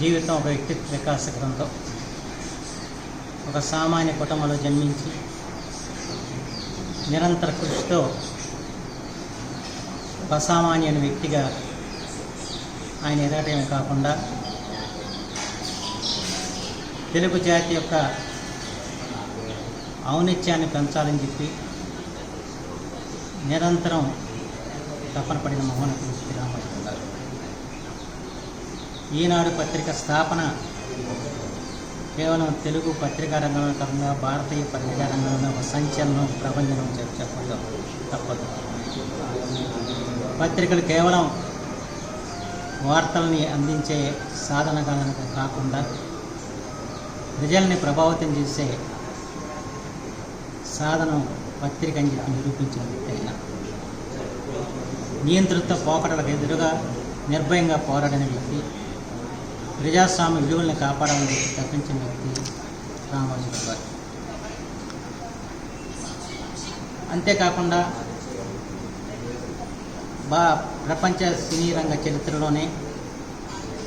జీవితం ఒక వ్యక్తి వికాస గ్రంథం. ఒక సామాన్య కుటుంబంలో జన్మించి నిరంతర కృషితో ఒక వ్యక్తిగా ఆయన ఎదగటమే కాకుండా తెలుగు జాతి యొక్క ఔన్నత్యాన్ని పెంచాలని చెప్పి నిరంతరం తపన పడిన మహోన్నతులు ఈనాడు పత్రిక స్థాపన కేవలం తెలుగు పత్రికా రంగంలో కాకుండా భారతీయ పత్రికా రంగంలో ఒక సంచలనం ప్రపంచం చెప్పడం తప్పదు. పత్రికలు కేవలం వార్తల్ని అందించే సాధనగా కాకుండా ప్రజల్ని ప్రభావితం చేసే సాధనం పత్రిక అని చెప్పి నిరూపించింది ఆయన. నియంతృత్వ పోకడలకు ఎదురుగా నిర్భయంగా పోరాడిన వ్యక్తి ప్రజాస్వామ్య విలువల్ని కాపాడాలని చెప్పి తప్పించిన వ్యక్తి రామోజీ గారు. అంతేకాకుండా బా ప్రపంచ సినీ రంగ చరిత్రలోనే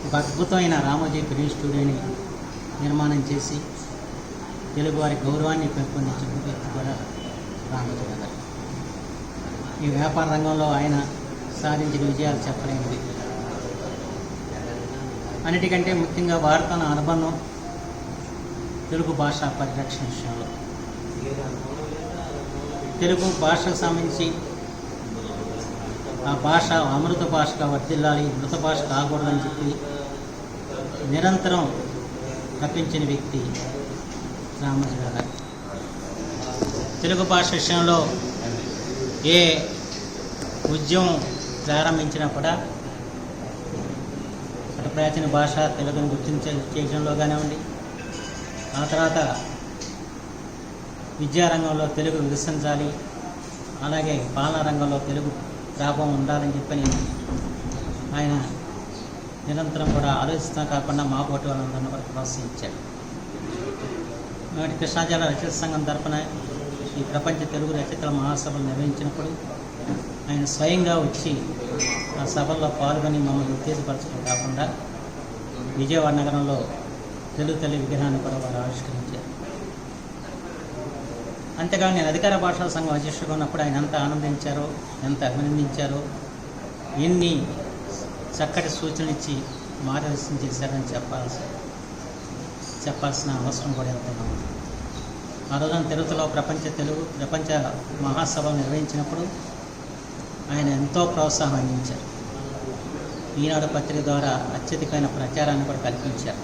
ఒక అద్భుతమైన రామోజీ ఫిలిం స్టూడియోని నిర్మాణం చేసి తెలుగువారి గౌరవాన్ని పెంపొందించిన వ్యక్తి కూడా రామోజీ గారు. ఈ వ్యాపార రంగంలో ఆయన సాధించిన విజయాలు చెప్పలేనివి. అన్నిటికంటే ముఖ్యంగా వార్తల అనుబంధం తెలుగు భాష పరిరక్షణ విషయంలో. తెలుగు భాషకు సంబంధించి ఆ భాష అమృత భాషగా వర్దిల్లాలి మృత భాష కాకూడదని చెప్పి నిరంతరం తప్పించిన వ్యక్తి రామోజీ గారు. తెలుగు భాష విషయంలో ఏ ఉద్యమం ప్రారంభించినా కూడా ప్రాచీన భాష తెలుగును గుర్తించే చేయడంలో కానివ్వండి ఆ తర్వాత విద్యారంగంలో తెలుగు వికసించాలి. అలాగే పాలనా రంగంలో తెలుగు ప్రాభవం ఉండాలని చెప్పని ఆయన నిరంతరం కూడా ఆలోచిస్తా కాకుండా మా పోటీ వాళ్ళందరినీ కూడా ప్రోత్సహించాడు నాటి కృష్ణా జిల్లా రచయిత సంఘం తరపున ఈ ప్రపంచ తెలుగు రచయితల మహాసభలు నిర్వహించినప్పుడు ఆయన స్వయంగా వచ్చి ఆ సభల్లో పాల్గొని మమ్మల్ని ఉత్తేజపరచడం కాకుండా విజయవాడ నగరంలో తెలుగు తల్లి విగ్రహాన్ని కూడా వారు ఆవిష్కరించారు. అంతేకాదు నేను అధికార భాషా సంఘం అధ్యక్షుడుగా ఉన్నప్పుడు ఆయన ఎంత ఆనందించారో ఎంత అభినందించారో ఎన్ని చక్కటి సూచనలు ఇచ్చి మార్గదర్శనం చేశారని చెప్పాల్సి చెప్పాల్సిన అవసరం కూడా ఎంతైనా ఉంది. ఆ రోజున తిరుపతిలో ప్రపంచ తెలుగు ప్రపంచ మహాసభ నిర్వహించినప్పుడు ఆయన ఎంతో ప్రోత్సాహం అందించారు. ఈనాడు పత్రిక ద్వారా అత్యధికమైన ప్రచారాన్ని కూడా కల్పించారు.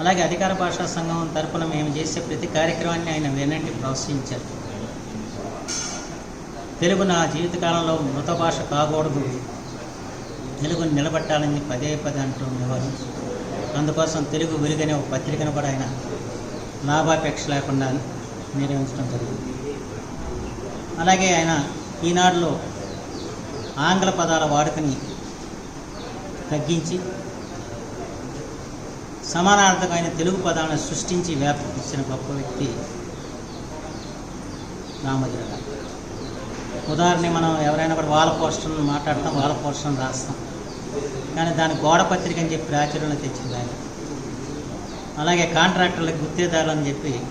అలాగే అధికార భాషా సంఘం తరపున మేము చేసే ప్రతి కార్యక్రమాన్ని ఆయన వినండి ప్రోత్సహించారు. తెలుగు నా జీవితకాలంలో మృత భాష కాకూడదు. తెలుగుని నిలబెట్టాలని పదే పదే అంటూ ఉండేవారు అందుకోసం తెలుగు వెలుగనే ఒక పత్రికను కూడా ఆయన లాభాపేక్ష లేకుండా నిర్వహించడం జరిగింది. అలాగే ఆయన ఈనాడులో ఆంగ్ల పదాల వాడుకని తగ్గించి సమానార్థకమైన తెలుగు పదాలను సృష్టించి వ్యాపించిన గొప్ప వ్యక్తి రామోజీరావు గారు. ఉదాహరణ మనం ఎవరైనా కూడా వాళ్ళ పోస్టర్ను మాట్లాడతాం వాళ్ళ పోస్టర్ను రాస్తాం. కానీ దాని గోడపత్రిక అని చెప్పి ప్రాచుర్యంలో తెచ్చింది ఆయన. అలాగే కాంట్రాక్టర్లకు గుత్తేదారులు అని చెప్పి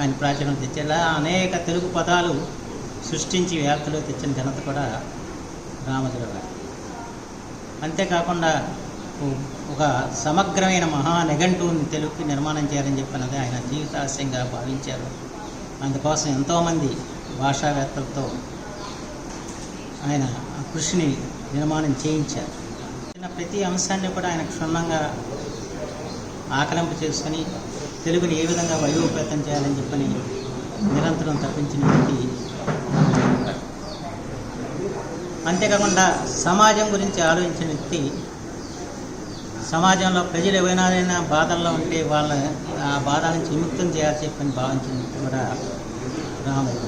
ఆయన ప్రాచుర్యం తెచ్చారు. అనేక తెలుగు పదాలు సృష్టించి వ్యాప్తిలో తెచ్చిన ఘనత కూడా రామోజీరావు అంతేకాకుండా ఒక సమగ్రమైన మహా నిఘంటువుని తెలుగుకి నిర్మాణం చేయాలని చెప్పినది ఆయన జీవితాశయంగా భావించారు. అందుకోసం ఎంతోమంది భాషావేత్తలతో ఆయన ఆ కృషిని నిర్మాణం చేయించారు. ప్రతి అంశాన్ని కూడా ఆయన క్షుణ్ణంగా ఆకలింపు చేసుకొని తెలుగుని ఏ విధంగా వయోపేతం చేయాలని చెప్పని నిరంతరం తప్పించిన వ్యక్తి అంతేకాకుండా సమాజం గురించి ఆలోచించిన వ్యక్తి సమాజంలో ప్రజలు ఏమైనా బాధల్లో ఉంటే వాళ్ళ ఆ బాధ నుంచి విముక్తం చేయాలి చెప్పని భావించిన వ్యక్తి కూడా రామోజీ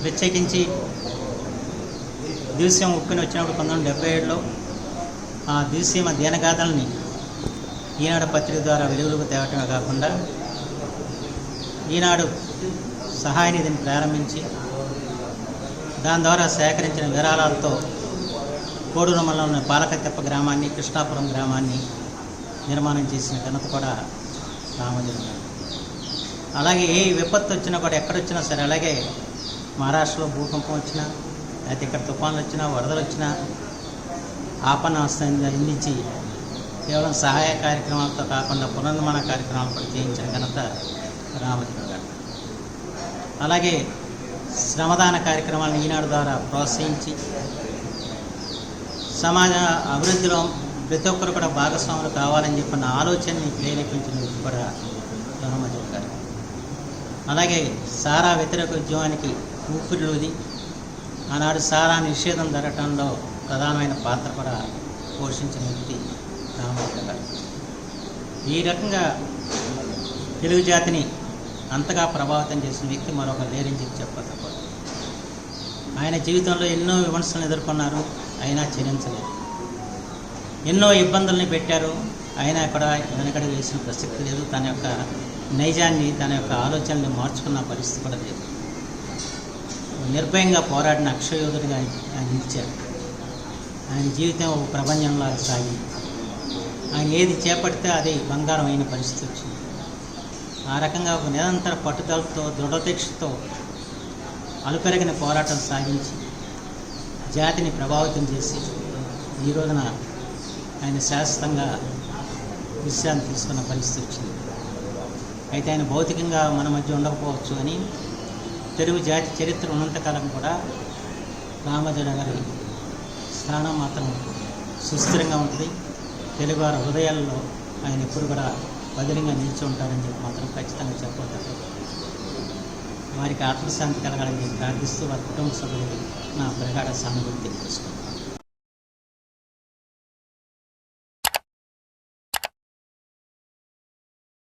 ప్రత్యేకించి దృశ్యం ఉప్పిన వచ్చినప్పుడు పంతొమ్మిది డెబ్బై ఏడులో ఆ దృశ్యం దీనగాథల్ని ఈనాడు పత్రిక ద్వారా వెలుగులకు తేవటమే కాకుండా ఈనాడు సహాయ నిధిని ప్రారంభించి దాని ద్వారా సేకరించిన విరాళాలతో కోడూరు మండలంలోని పాలకత్తెప్ప గ్రామాన్ని కృష్ణాపురం గ్రామాన్ని నిర్మాణం చేసిన ఘనత కూడా రామోజీరావు గారు అలాగే ఏ విపత్తు వచ్చినా కూడా ఎక్కడొచ్చినా సరే అలాగే మహారాష్ట్రలో భూకంపం వచ్చినా లేకపోతే ఇక్కడ తుఫాన్లు వచ్చినా వరదలు వచ్చినా ఆపన్న అందించి కేవలం సహాయ కార్యక్రమాలతో కాకుండా పునర్నిర్మాణ కార్యక్రమాలు కూడా చేయించిన ఘనత రామచంద్ర అలాగే శ్రమదాన కార్యక్రమాలను ఈనాడు ద్వారా ప్రోత్సహించి సమాజ అభివృద్ధిలో ప్రతి ఒక్కరు కూడా భాగస్వాములు కావాలని చెప్పిన ఆలోచనని ప్రేరేపించిన వ్యక్తి కూడా రామచంద్ర గారు. అలాగే సారా వ్యతిరేక ఉద్యమానికి ఊపిరిలోది ఆనాడు సారా నిషేధం జరగటంలో ప్రధానమైన పాత్ర కూడా పోషించిన వ్యక్తి రామచంద్ర గారు. ఈ రకంగా తెలుగు జాతిని అంతగా ప్రభావితం చేసిన వ్యక్తి మరొక లేరని చెప్పి చెప్పకపోతే ఆయన జీవితంలో ఎన్నో విమర్శలను ఎదుర్కొన్నారు అయినా చెల్లించలేదు ఎన్నో ఇబ్బందుల్ని పెట్టారు అయినా అక్కడ వెనకడ వేసిన ప్రసక్తి లేదు. తన యొక్క నైజాన్ని తన యొక్క ఆలోచనని మార్చుకున్న పరిస్థితి కూడా లేదు. నిర్భయంగా పోరాడిన అక్షయోధుడిగా ఆయన నిలిచారు ఆయన జీవితం ఒక ప్రపంచంలాగా సాగింది. ఆయన ఏది చేపడితే అది బంగారం అయిన పరిస్థితి వచ్చింది. ఆ రకంగా ఒక నిరంతర పట్టుదలతో దృఢదీక్షతో అలుపెరగిన పోరాటం సాగించి జాతిని ప్రభావితం చేసి ఈ రోజున ఆయన శాశ్వతంగా విశ్రాంతి తీసుకున్న పరిస్థితి వచ్చింది. అయితే ఆయన భౌతికంగా మన మధ్య ఉండకపోవచ్చు అని తెలుగు జాతి చరిత్ర ఉన్నంతకాలం కూడా రామజడ గారి స్థానం మాత్రం సుస్థిరంగా ఉంటుంది. తెలుగువారి హృదయాల్లో ఆయన ఎప్పుడు కూడా బదిలీగా నిలిచి ఉంటారని చెప్పి మాత్రం ఖచ్చితంగా చెప్పగలరు వారికి ఆత్మశాంతి కలగాలని చెప్పి ప్రార్థిస్తూ వారి కుటుంబ సభ్యులు నా ప్రగాఢ సానుభూతి తెలియజేసుకుంటాను